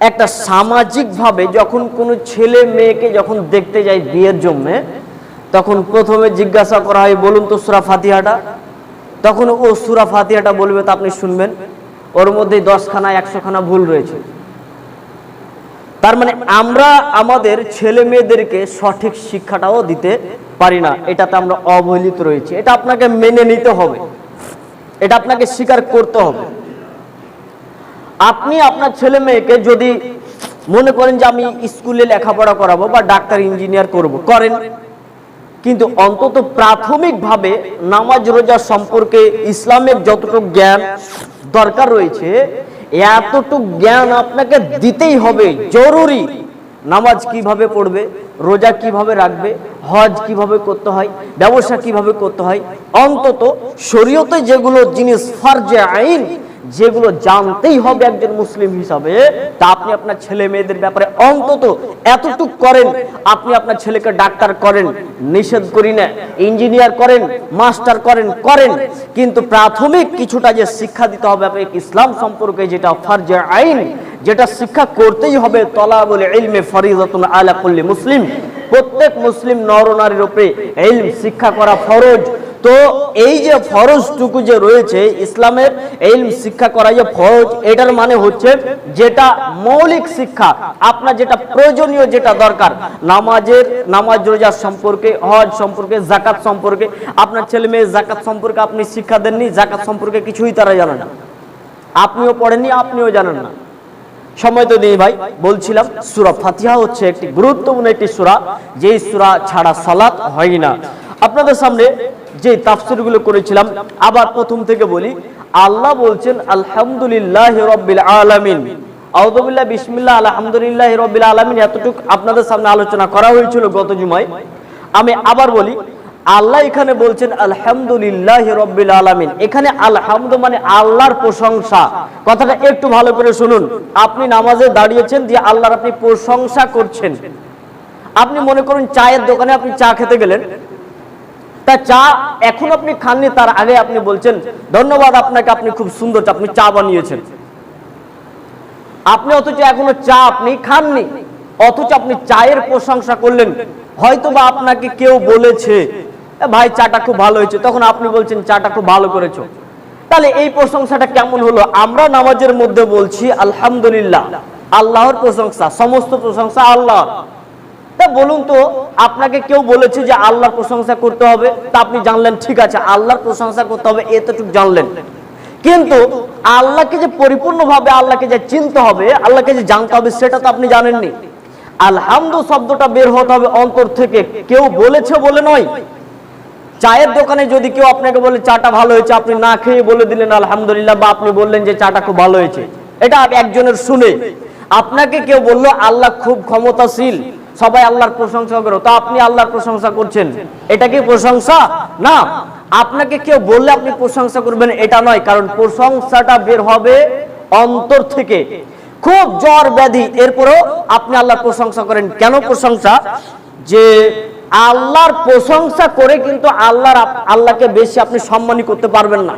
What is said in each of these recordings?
একটা সামাজিকভাবে যখন কোনো ছেলে মেয়েকে যখন দেখতে যায় বিয়ের জন্য, তখন প্রথমে জিজ্ঞাসা করা হয়, বলুন তো সুরা ফাতিহাটা? তখন ও সুরা ফাতিহাটা বলবে, তা আপনি শুনবেন। ওর মধ্যে দশখানা, একশোখানা ভুল রয়েছে। তার মানে আমরা আমাদের ছেলে মেয়েদেরকে সঠিক শিক্ষাটাও দিতে পারি না। এটাতে আমরা অবহেলিত রয়েছি। এটা আপনাকে মেনে নিতে হবে। এটা আপনাকে স্বীকার করতে হবে। আপনি আপনার ছেলে মেয়েকে যদি মনে করেন যে আমি স্কুলে লেখাপড়া করাবো বা ডাক্তার, ইঞ্জিনিয়ার করব, করেন। কিন্তু অন্তত প্রাথমিকভাবে নামাজ, রোজা সম্পর্কে ইসলামের যতটুকু জ্ঞান দরকার রয়েছে, এতটুকু জ্ঞান আপনাকে দিতেই হবে। জরুরি। নামাজ কীভাবে পড়বে, রোজা কীভাবে রাখবে, হজ কীভাবে করতে হয়, ব্যবসা কীভাবে করতে হয়, অন্তত শরীয়তে যেগুলো জিনিস, ফরজে আইন যেগুলো জানতেই হবে একজন মুসলিম হিসাবে, তা আপনি আপনার ছেলে মেয়েদের ব্যাপারে অন্তত এতটুক করেন, আপনি আপনার ছেলেকে ডাক্তার করেন, নিষেধ করি না, ইঞ্জিনিয়ার করেন, মাস্টার করেন করেন, কিন্তু প্রাথমিক কিছুটা যে শিক্ষা দিতে হবে আপনাকে ইসলাম সম্পর্কে যেটা ফরজে আইন, যেটা শিক্ষা করতেই হবে তলা বলে ফরিজতুন আলা কুল্লি মুসলিম। প্রত্যেক মুসলিম নরনারীর উপরে ইলম শিক্ষা করা ফরজ। তো এই যে ফরজটুকু যে রয়েছে ইসলামের এই শিক্ষা করা যে ফরজ, এটার মানে হচ্ছে যেটা মৌলিক শিক্ষা, আপনার যেটা প্রয়োজনীয় যেটা দরকার, নামাজের, নামাজ রোজার সম্পর্কে, হজ সম্পর্কে জাকাত সম্পর্কে, আপনার ছেলে মেয়ে জাকাত সম্পর্কে আপনি শিক্ষা দেননি জাকাত সম্পর্কে কিছুই তারা জানে না। আপনিও পড়েননি, আপনিও জানেন না। সময় তো নেই ভাই, বলছিলাম সুরা ফাতিহা হচ্ছে একটি গুরুত্বপূর্ণ একটি সুরা, যেই সুরা ছাড়া সালাত হয় না। আপনাদের সামনে যে তাফসিরগুলো করেছিলাম, আবার প্রথম থেকে বলি, আল্লাহ বলছেন, আলহামদুলিল্লাহ রব্বিল আলামিন। বিসমিল্লাহ, আলহামদুলিল্লাহ রব্বিল আলামিন এতটুকু আপনাদের সামনে আলোচনা করা হয়েছিল গত জুমায়। আমি আবার বলি, আল্লাহ এখানে বলছেন, আলহামদুলিল্লাহ রব্বিল আলামিন। এখানে আলহামদু মানে আল্লাহর প্রশংসা। কথাটা একটু ভালো করে শুনুন। আপনি নামাজে দাঁড়িয়েছেন দিয়ে আল্লাহর আপনি প্রশংসা করছেন। আপনি মনে করুন, চায়ের দোকানে আপনি চা খেতে গেলেন তা চা এখন আপনি খাননি, তার আগে আপনি বলছেন, ধন্যবাদ আপনাকে, আপনি খুব সুন্দর আপনি চা বানিয়েছেন। আপনি অথচ এখনও চা আপনি খাননি, অথচ আপনি চায়ের প্রশংসা করলেন। হয়তো বা আপনাকে কেউ বলেছে ভাই, চাটা খুব ভালো হয়েছে। তখন আপনি বলছেন, চাটা খুব ভালো করেছ। তাহলে এই প্রশংসাটা কেমন হলো? আমরা নামাজের মধ্যে বলছি, আলহামদুলিল্লাহ, আল্লাহর প্রশংসা, সমস্ত প্রশংসা আল্লাহ তা বলুন তো, আপনাকে কেউ বলেছে যে আল্লাহর প্রশংসা করতে হবে? তা আপনি জানলেন, ঠিক আছে, আল্লাহর প্রশংসা করতে হবে, এতটুকু জানলেন। কিন্তু আল্লাহকে যে পরিপূর্ণভাবে আল্লাহকে যে চিনতে হবে, আল্লাহকে যে জানতে হবে, সেটা তো আপনি জানেননি। আলহামদু শব্দটা বের হতে হবে অন্তর থেকে। কেউ বলেছে বলে নয়। চায়ের দোকানে যদি কেউ আপনাকে বলে, চাটা ভালো হয়েছে আপনি না খেয়ে বলে দিলেন, আলহামদুলিল্লাহ বা আপনি বললেন যে, চাটা খুব ভালো হয়েছে এটা একজনের শুনে। আপনাকে কেউ বলল, আল্লাহ খুব ক্ষমতাশীল সবাই আল্লাহর প্রশংসা করো। তা আপনি আল্লাহর প্রশংসা করছেন। এটা কি প্রশংসা? না। আপনাকে কেউ বললে আপনি প্রশংসা করবেন, এটা নয়। কারণ প্রশংসাটা বের হবে অন্তর থেকে। খুব জ্বর ব্যাধি। এরপরেও আপনি আল্লাহর প্রশংসা করেন। কেন প্রশংসা? যে আল্লাহর প্রশংসা করে কিন্তু আল্লাহর আল্লাহকে বেশি আপনি সম্মানী করতে পারবেন না।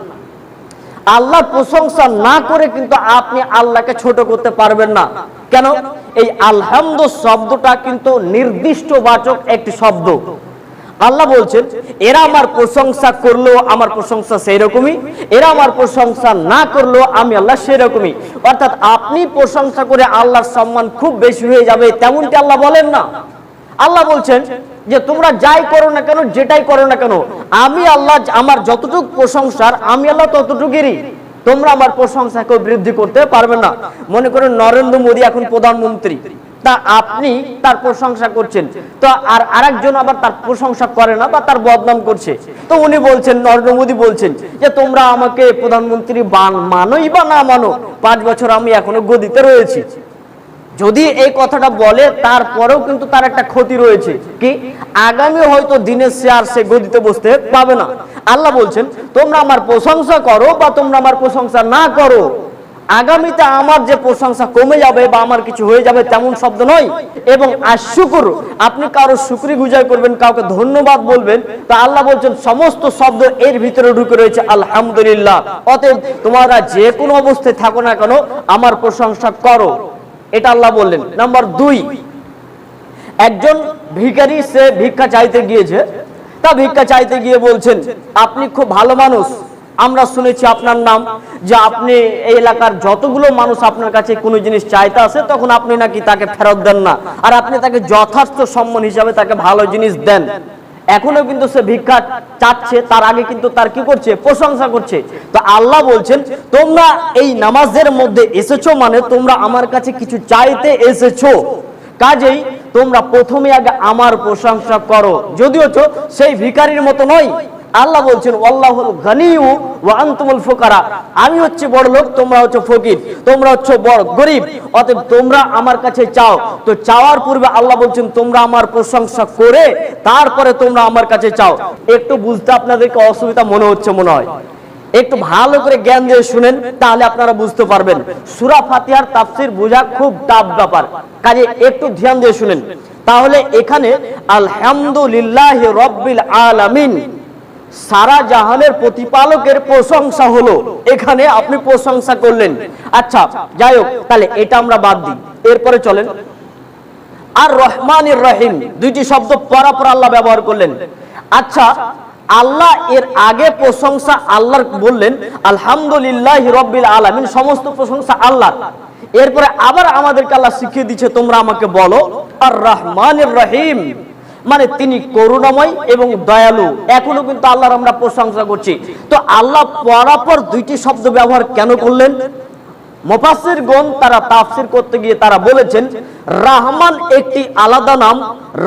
আল্লাহর প্রশংসা না করে কিন্তু আপনি আল্লাহকে ছোট করতে পারবেন না। কেন? এই আলহামদু শব্দটা কিন্তু নির্দিষ্ট বাচক একটি শব্দ। আল্লাহ বলছেন, এরা আমার প্রশংসা করল আমার প্রশংসা সেই রকমই এরা আমার প্রশংসা না করল আমি আল্লাহ সেই রকমই অর্থাৎ আপনি প্রশংসা করে আল্লাহর সম্মান খুব বেশি হয়ে যাবে, তেমনটি আল্লাহ বলেন না। আল্লাহ বলছেন যে, তোমরা যাই করো না কেন, যেটাই করো না কেন, আমি আল্লাহ, আমার যতটুকু প্রশংসার, আমি আল্লাহ ততটুকুরই। তোমরা আমার প্রশংসাকে বৃদ্ধি করতে পারবে না। মনে করুন নরেন্দ্র মোদী এখন প্রধানমন্ত্রী। তা আপনি তার প্রশংসা করছেন। তো আর আরেকজন আবার তার প্রশংসা করে না বা তার বদনাম করছে। তো উনি বলছেন, নরেন্দ্র মোদী বলছেন যে, তোমরা আমাকে প্রধানমন্ত্রী মানোই বা না মানো, পাঁচ বছর আমি এখনও গদিতে রয়েছি। যদি এই কথাটা বলে, তারপরেও কিন্তু তার একটা ক্ষতি রয়েছে। কি? আগামী হয়তো দিনের আর সে গদিতে বসতে পাবে না। আল্লাহ বলছেন, তোমরা আমার প্রশংসা করো বা তোমরা আমার প্রশংসা না করো। আগামীতে আমার যে প্রশংসা কমে যাবে বা আমার কিছু হয়ে যাবে তেমন শব্দ নয়। এবং আশুকুর আপনি কারও শুক্রি গুজার করবেন, কাউকে ধন্যবাদ বলবেন। তা আল্লাহ বলছেন, সমস্ত শব্দ এর ভিতরে ঢুকে রয়েছে, আলহামদুলিল্লাহ। অতএব তোমরা যে কোনো অবস্থায় থাকো না কেন, আমার প্রশংসা করো। এটা আল্লাহ বললেন। নাম্বার দুই, একজন ভিখারি সে ভিক্ষা চাইতে গিয়েছে তা ভিক্ষা চাইতে গিয়ে বলছেন, আপনি খুব ভালো মানুষ। আমরা শুনেছি আপনার নাম, যে আপনি এই এলাকার যতগুলো মানুষ আপনার কাছে কোনো জিনিস চাইতে আসে, তখন আপনি নাকি তাকে ফেরত দেন না। আর আপনি তাকে যথার্থ সম্মান হিসাবে তাকে ভালো জিনিস দেন। এখনও কিন্তু সে ভিক্ষা চাচ্ছে, তার আগে কিন্তু তার কি করছে? প্রশংসা করছে। তো আল্লাহ বলছেন, তোমরা এই নামাজের মধ্যে এসেছ মানে তোমরা আমার কাছে কিছু চাইতে এসেছ। কাজেই তোমরা প্রথমে আগে আমার প্রশংসা করো। যদিও তো সেই ভিখারির মতো নয় আল্লাহ বলছেন আল্লাহুল গানিউ ওয়া আনতুমুল ফুকারা। আমি হচ্ছে বড় লোক, তোমরা হচ্ছে ফকির। তোমরা হচ্ছে বড় গরিব। অতএব তোমরা আমার কাছে চাও। তো চাওয়ার পূর্বে আল্লাহ বলছেন, তোমরা আমার প্রশংসা করে তারপরে তোমরা আমার কাছে চাও। একটু বুঝতে আপনাদেরকে অসুবিধা মনে হচ্ছে মনে হয়। একটু ভালো করে জ্ঞান দিয়ে শুনেন, তাহলে আপনারা বুঝতে পারবেন। সুরা ফাতিহার তাফসির বোঝা খুব টাফ ব্যাপার। কাজে একটু ধ্যান দিয়ে শুনেন। তাহলে এখানে, আলহামদুলিল্লাহ রব্বিল আলামিন। সারা জাহানের প্রতিপালকের প্রশংসা হলো। এখানে আপনি প্রশংসা করলেন। আচ্ছা যাই হোক, তাহলে এটা আমরা বাদ দিই। এরপরে চলেন। আর রহমানির রহিম, দুইটি শব্দ পরাপর আল্লাহ ব্যবহার করলেন। আচ্ছা আল্লাহ এর আগে প্রশংসা আল্লাহর বললেন, আলহামদুলিল্লাহ রব্বিল আলামিন সমস্ত প্রশংসা আল্লাহ এরপরে আবার আমাদেরকে আল্লাহ শিখিয়ে দিচ্ছে, তোমরা আমাকে বলো আর রহমানির রহিম মানে তিনি করুণাময় এবং দয়ালু। এখনও কিন্তু আল্লাহর আমরা প্রশংসা করছি। তো আল্লাহ পরাপর দুইটি শব্দ ব্যবহার কেন করলেন? মুফাসসির গণ তারা তাফসির করতে গিয়ে তারা বলেছেন, রাহমান একটি আলাদা নাম,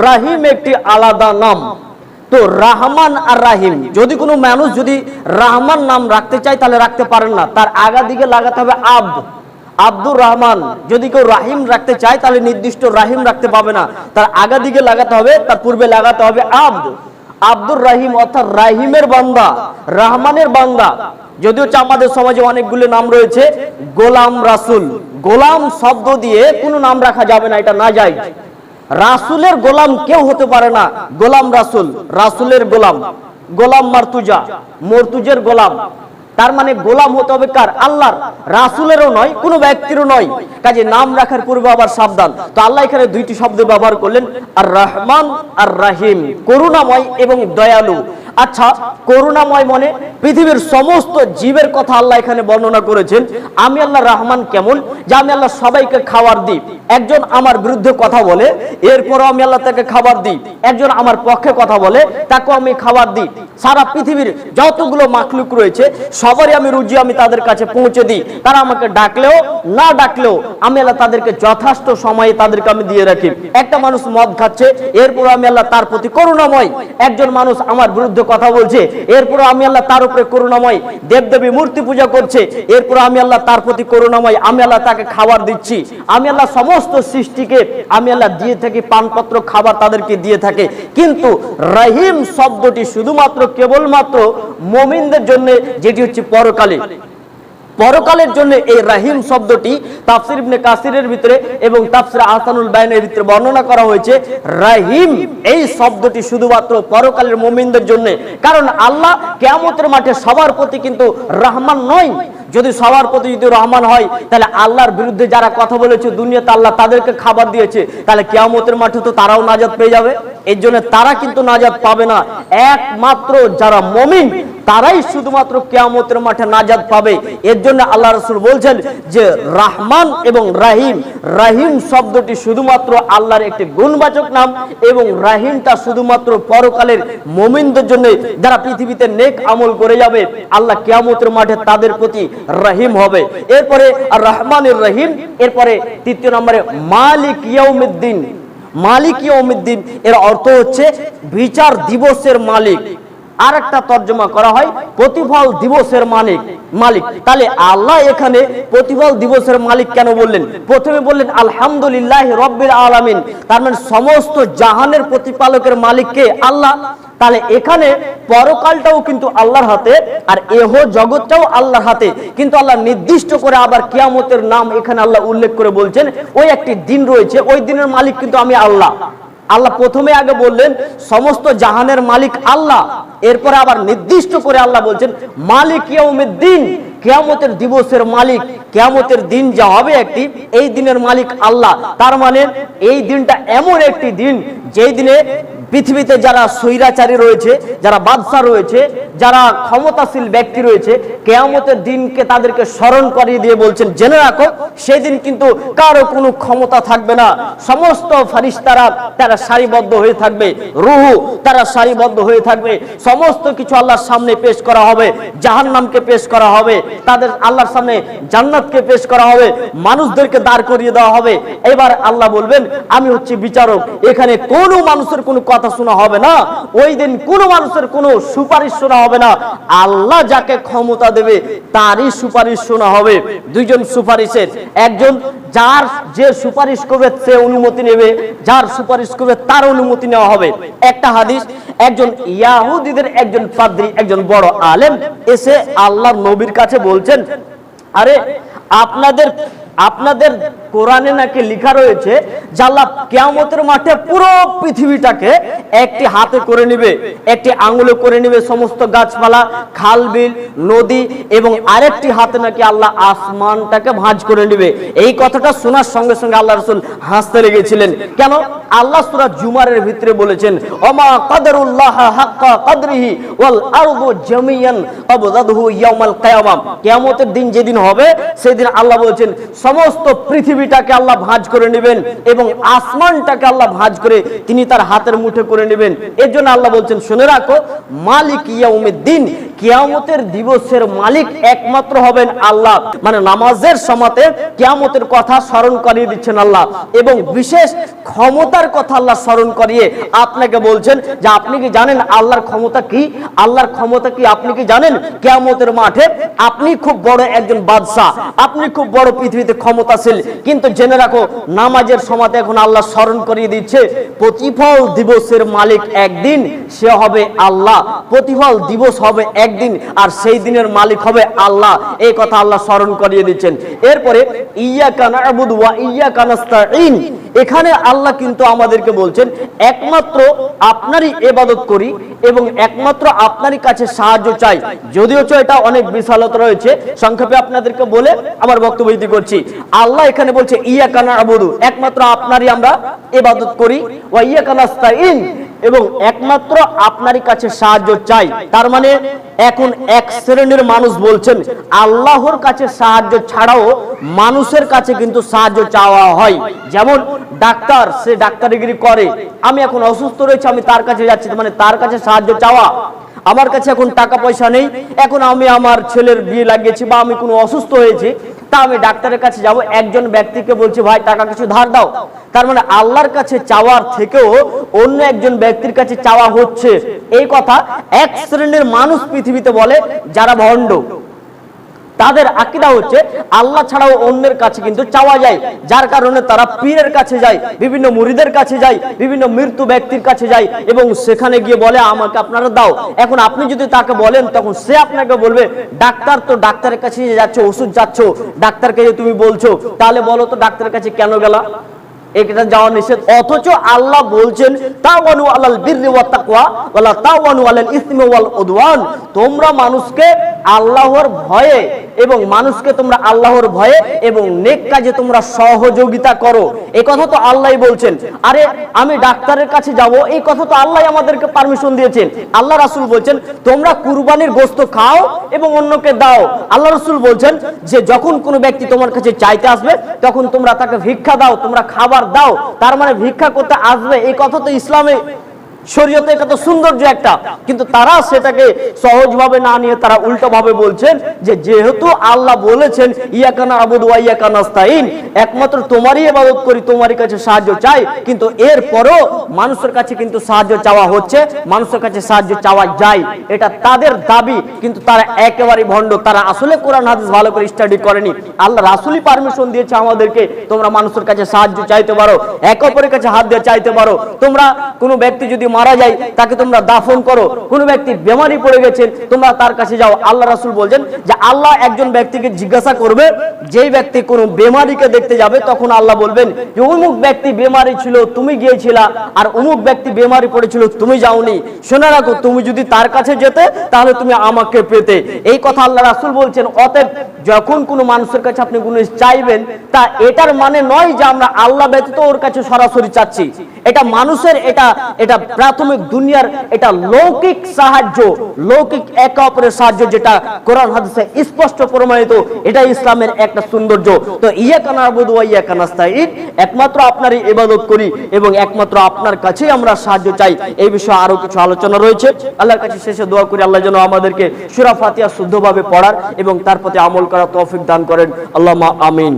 রাহিম একটি আলাদা নাম। তো রাহমান আর রাহিম। যদি কোনো মানুষ যদি রাহমান নাম রাখতে চায়, তাহলে রাখতে পারেন না। তার আগা দিকে লাগাতে হবে আব্দ। আব্দুর রহমান। যদি কেউ রাহিম রাখতে চায়, তাহলে নির্দিষ্ট রাহিম রাখতে পাবে না। তার আগা দিকে লাগাতে হবে, তার পূর্বে লাগাতে হবে আব্দ। আব্দুর রাহিম অর্থাৎ রাহিমের বান্দা, রহমানের বান্দা। যদিও আমাদের সমাজে অনেকগুলো নাম রয়েছে, গোলাম রাসুল। গোলাম শব্দ দিয়ে কোনো নাম রাখা যাবে না, এটা না যায়। রাসুলের গোলাম কেউ হতে পারে না। গোলাম রাসুল রাসুলের গোলাম। গোলাম মার্তুজা মর্তুজের গোলাম। তার মানে গোলাম হতে হবে কার? আল্লাহর। রাসুলেরও নয়, কোনো ব্যক্তিরও নয়। কাজে নাম রাখার পূর্বে আবার সাবধান। তো আল্লাহ এখানে দুইটি শব্দ ব্যবহার করলেন আর রহমান আর রাহিম করুণাময় এবং দয়ালু। আচ্ছা করুণাময় মনে পৃথিবীর সমস্ত জীবের কথা আল্লাহ এখানে বর্ণনা করেছেন, আমি আল্লাহ রহমান কেমন? যে আমি আল্লাহ সবাইকে খাবার দিই। একজন আমার বিরুদ্ধে কথা বলে, এরপরও আমি আল্লাহ তাকে খাবার দিই। একজন আমার পক্ষে কথা বলে, তাকেও আমি খাবার দিই। সারা পৃথিবীর যতগুলো মাকলুক রয়েছে সবারই আমি রুজি আমি তাদের কাছে পৌঁছে দিই। তারা আমাকে ডাকলেও, না ডাকলেও আমি আল্লাহ তাদেরকে যথেষ্ট সময়ে তাদেরকে আমি দিয়ে রাখি। একটা মানুষ মদ খাচ্ছে এরপর আমি আল্লাহ তার প্রতি করুণাময়। একজন মানুষ আমার বিরুদ্ধে কথা বলছে এরপর আমি আল্লাহ তার উপরে করুণাময়। দেবদেবী মূর্তি পূজা করছে এরপর আমি আল্লাহ তার প্রতি করুণাময়। আমি আল্লাহ তাকে খাবার দিচ্ছি। আমি আল্লাহ সমস্ত সৃষ্টিকে আমি আল্লাহ দিয়ে থাকি, পানপত্র, খাবার তাদেরকে দিয়ে থাকে। কিন্তু রহিম শব্দটি শুধুমাত্র কেবলমাত্র মমিনদের জন্য যেটি হচ্ছে পরকালে। পরকালের জন্য এই রাহিম শব্দটি তাফসির ইবনে কাসিরের ভিতরে এবং তাফসির আহসানুল বায়ানের ভিতরে বর্ণনা করা হয়েছে। রাহিম এই শব্দটি শুধুমাত্র পরকালের মুমিনদের জন্য। কারণ আল্লাহ কিয়ামতের মাঠে সবার প্রতি কিন্তু রহমান নয়। যদি সবার প্রতি যদি রহমান হয়, তাহলে আল্লাহর বিরুদ্ধে যারা কথা বলেছে দুনিয়াতে আল্লাহ তাদেরকে খাবার দিয়েছে, তাহলে কিয়ামতের মাঠে তো তারাও নাজাত পেয়ে যাবে। এর জন্য তারা কিন্তু নাজাত পাবে না। একমাত্র যারা মমিন, তারাই শুধুমাত্র কেয়ামতের মাঠে নাজাদ পাবে। এর জন্য আল্লাহ রসুল বলছেন যে, রাহমান এবং রাহিম রাহিম শব্দটি শুধুমাত্র আল্লাহর একটি গুণবাচক নাম এবং রাহিমটা শুধুমাত্র পরকালের মমিনদের জন্য যারা পৃথিবীতে নেক আমল করে যাবে, আল্লাহ কেয়ামতের মাঠে তাদের প্রতি রাহিম হবে। এরপরে রহমানের রহিম, এরপরে তৃতীয় নম্বরে মালিক ইয়াউমিদ্দিন। মালিক ইয়াউমিদ্দিন, এর অর্থ হচ্ছে বিচার দিবসের মালিক। আর একটা তর্জমা করা হয়, প্রতিফল দিবসের মালিক মালিক। তাহলে আল্লাহ এখানে প্রতিফল দিবসের মালিক কেন বললেন? প্রথমে বললেন, আলহামদুলিল্লাহ রব্বিল আলামিন। তার মানে সমস্ত জাহানের প্রতিপালকের মালিককে আল্লাহ। তাহলে এখানে পরকালটাও কিন্তু আল্লাহর হাতে আর এহ জগৎটাও আল্লাহর হাতে। কিন্তু আল্লাহ নির্দিষ্ট করে আবার কিয়ামতের নাম এখানে আল্লাহ উল্লেখ করে বলছেন, ওই একটি দিন রয়েছে, ওই দিনের মালিক কিন্তু আমি আল্লাহ। আল্লাহ প্রথমে আগে বললেন, সমস্ত জাহানের মালিক আল্লাহ। এরপরে আবার নির্দিষ্ট করে আল্লাহ বলছেন, মালিক দিন কেয়ামতের দিবসের মালিক। কেয়ামতের দিন যা হবে একটি, এই দিনের মালিক আল্লাহ। তার মানে এই দিনটা এমন একটি দিন, যেই দিনে পৃথিবীতে যারা স্বৈরাচারী রয়েছে, যারা বাদশাহ রয়েছে, যারা ক্ষমতাশীল ব্যক্তি রয়েছে, কেয়ামতের দিনকে তাদেরকে স্মরণ করিয়ে দিয়ে বলছেন, জেনে রাখো, সেদিন কিন্তু কারও কোনো ক্ষমতা থাকবে না। সমস্ত ফারিস্তারা তারা সারিবদ্ধ হয়ে থাকবে। রুহু তারা সারিবদ্ধ হয়ে থাকবে। সমস্ত কিছু আল্লাহর সামনে পেশ করা হবে। জাহান্নামকে পেশ করা হবে। তাদের আল্লাহর সামনে জান্নাতকে পেশ করা হবে। মানুষদেরকে দাঁড় করিয়ে দেওয়া হবে। এবার আল্লাহ বলবেন, আমি হচ্ছে বিচারক। এখানে কোনো মানুষের কোনো কথা শোনা হবে না, ওই দিন কোনো মানুষের কোনো সুপারিশ শোনা হবে না। আল্লাহ যাকে ক্ষমতা দেবে, তারই সুপারিশ শোনা হবে। দুইজন সুপারিশের, একজন যার যে সুপারিশ করবে, সে অনুমতি নেবে, যার সুপারিশ করবে, তার অনুমতি নেওয়া হবে। একটা হাদিস, একজন ইয়াহুদিদের একজন পাদ্রী, একজন বড় আলেম এসে আল্লাহ নবীর কাছে বলছেন, আরে, আপনাদের আপনাদের কোরআনে নাকি লেখা রয়েছে জাল্লা কেয়ামতের মাঠে পুরো পৃথিবীটাকে একটি হাতে করে নিবে, একটি আঙুলে করে নিবে সমস্ত গাছপালা, খাল, বিল, নদী এবং আরেকটি হাতে নাকি আল্লাহ আসমানটাকে ভাঁজ করে নিবে। এই কথাটা শোনার সঙ্গে সঙ্গে আল্লাহ রসুল হাসতে লেগেছিলেন। কেন? আল্লাহ সুরা জুমারের ভিতরে বলেছেন, ওমা কাদরুল্লাহ হাক্কা কাদরিহি ওয়াল আরদু জামিয়ান কবদাদহু ইয়াউমাল কিয়ামাম কিয়ামতের দিন যেদিন হবে, সেদিন আল্লাহ বলেছেন সমস্ত পৃথিবীটাকে আল্লাহ ভাঁজ করে নেবেন এবং আসমানটাকে আল্লাহ ভাঁজ করে তিনি তার হাতের মুঠে করে নেবেন। এর জন্য আল্লাহ বলছেন, শুনে রাখো, মালিক ইয়াউমিদ্দিন কিয়ামতের দিবসের মালিক একমাত্র হবেন আল্লাহ। মানে নামাজের সমাতে কিয়ামতের কথা স্মরণ করিয়ে দিচ্ছেন আল্লাহ এবং বিশেষ ক্ষমতার কথা আল্লাহ স্মরণ করিয়ে আপনাকে বলছেন যে আপনি কি জানেন আল্লাহর ক্ষমতা কি? আল্লাহর ক্ষমতা কি আপনি কি জানেন? কিয়ামতের মাঠে আপনি খুব বড় একজন বাদশাহ, আপনি খুব বড় পৃথিবীতে ক্ষমতাশীল। কিন্তু জেনে রাখো, নামাজের সমাতে এখন আল্লাহ স্মরণ করিয়ে দিচ্ছে, প্রতিফল দিবসের মালিক একদিন, সে হবে আল্লাহ। প্রতিফল দিবস হবে একদিন আর সেই দিনের মালিক হবে আল্লাহ। এই কথা আল্লাহ স্মরণ করিয়ে দিচ্ছেন। এরপরে ইয়া কানা ওয়া ইয়া এখানে আল্লাহ কিন্তু আমাদেরকে বলছেন, একমাত্র আপনারই এবাদত করি এবং একমাত্র আপনারই কাছে সাহায্য চাই। যদিও এটা অনেক বিশালত রয়েছে। সংক্ষেপে আপনাদেরকে বলে আমার বক্তব্য করছি। আল্লাহ এখানে বলছে ইয়া কানা আবুদু একমাত্র আপনারই আমরা এবাদত করি। ওয়া ইয়া কানাস্তাইন এবং একমাত্র আপনারই কাছে সাহায্য চাই। তার মানে এখন এক শ্রেণির মানুষ বলছেন, আল্লাহর কাছে সাহায্য ছাড়াও মানুষের কাছে কিন্তু সাহায্য চাওয়া হয়। যেমন ডাক্তার, সে ডাক্তারিগিরি করে, আমি এখন অসুস্থ রয়েছে, আমি তার কাছে যাচ্ছি মানে তার কাছে সাহায্য চাওয়া। আমার কাছে এখন টাকা পয়সা নেই, এখন আমি আমার ছেলের বিয়ে লাগিয়েছি বা আমি কোনো অসুস্থ হয়েছি তা আমি ডাক্তারের কাছে যাব। একজন ব্যক্তিকে বলছি, ভাই, টাকা কিছু ধার দাও। তার মানে আল্লাহর কাছে চাওয়ার থেকেও অন্য একজন ব্যক্তির কাছে চাওয়া হচ্ছে। এই কথা এক শ্রেণির মানুষ পৃথিবীতে বলে, যারা ভণ্ড। তাদের আকিদা হচ্ছে আল্লাহ ছাড়াও অন্যের কাছে কিন্তু চাওয়া যায়। যার কারণে তারা পীরের কাছে যায়, বিভিন্ন মুরিদের কাছে যায়, বিভিন্ন মৃত্যু ব্যক্তির কাছে যায় এবং সেখানে গিয়ে বলে, আমাকে আপনারা দাও। এখন আপনি যদি তাকে বলেন, তখন সে আপনাকে বলবে, ডাক্তার তো ডাক্তারের কাছে যাচ্ছ, ওষুধ যাচ্ছ ডাক্তারকে যে তুমি বলছো, তাহলে বলো তো ডাক্তারের কাছে কেন গেলা? এটা যাওয়া নিষেধ। অথচ আল্লাহ বলছেন, তাওয়ানু আলাল বিররি ওয়াত তাকওয়া, ওয়ালা তাওয়ানু আলাল ইসমি ওয়াল উদওয়ান। তোমরা মানুষকে আল্লাহর ভয়ে এবং মানুষকে তোমরা আল্লাহর ভয়ে এবং নেক কাজে তোমরা সহযোগিতা করো। এই কথা তো আল্লাহ বলছেন। আরে, আমি ডাক্তারের কাছে যাব, এই কথা তো আল্লাহ আমাদেরকে পারমিশন দিয়েছেন। আল্লাহ রাসূল বলছেন, তোমরা কুরবানির গোস্ত খাও এবং অন্যকে দাও। আল্লাহ রাসূল বলছেন, যে যখন কোনো ব্যক্তি তোমার কাছে চাইতে আসবে, তখন তোমরা তাকে ভিক্ষা দাও, তোমরা খাবার দাও। তার মানে ভিক্ষা করতে আসবে, এই কথা তো ইসলামে শরীয়তে এটা তো সৌন্দর্য একটা, কিন্তু তারা সেটাকে সহজভাবে না নিয়ে তারা উল্টো ভাবে বলছেন যে যেহেতু আল্লাহ বলেছেন ইয়াকানা আবুদ ওয়া ইয়াকানা নাস্তাইন একমাত্র তোমারই ইবাদত করি, তোমারই কাছে সাহায্য চাই, কিন্তু এর পরও মানুষের কাছে কিন্তু সাহায্য চাওয়া হচ্ছে, মানুষের কাছে সাহায্য চাওয়া যায়। এটা তাদের দাবি, কিন্তু তারা একেবারে ভণ্ড। তারা আসলে কোরআন, হাদিস ভালো করে স্টাডি করেনি। আল্লাহ রাসূলই পারমিশন দিয়েছে আমাদেরকে, তোমরা মানুষের কাছে সাহায্য চাইতে পারো, একে অপরের কাছে হাত দিয়ে চাইতে পারো। তোমরা কোনো ব্যক্তি যদি মারা যায়, তাকে তোমরা দাফন করো। কোন ব্যক্তি বেমারি পড়ে গেছেন তোমরা তার কাছে যাও। আল্লাহ রাসুল বলছেন যে, আল্লাহ একজন ব্যক্তিকে জিজ্ঞাসা করবে, যেই ব্যক্তি কোন বেমারিকে দেখতে যাবে, তখন আল্লাহ বলবেন যে, অমুক ব্যক্তি বেমারি ছিল, তুমি গিয়েছিলা, আর অমুক ব্যক্তি বেমারি পড়েছিল, তুমি যাওনি। শোনা রাখো, তুমি যদি তার কাছে যেতে, তাহলে তুমি আমাকে পেতে। এই কথা আল্লাহ রাসুল বলছেন। অতএব, যখন কোনো মানুষের কাছে আপনি কোনো চাইবেন, তা এটার মানে নয় যে, আমরা আল্লাহ ব্যতীত ওর কাছে সরাসরি চাচ্ছি এটা মানুষের, এটা এটা প্রাথমিক দুনিয়ার এটা লৌকিক সাহায্য, লৌকিক একে অপরের সাহায্য যেটা কোরআন হাদিসে স্পষ্ট প্রমাণিত এটা ইসলামের একটা সৌন্দর্য। তো ইয়া কানা বুধু ইয়া কানাস্তাইন একমাত্র আপনারই ইবাদত করি এবং একমাত্র আপনার কাছেই আমরা সাহায্য চাই। এই বিষয়ে আরও কিছু আলোচনা রয়েছে। আল্লাহর কাছে শেষে দোয়া করি, আল্লাহ যেন আমাদেরকে সুরা ফাতিহা শুদ্ধভাবে পড়ার এবং তার প্রতি আমল করার তৌফিক দান করেন। আল্লাহ আমিন।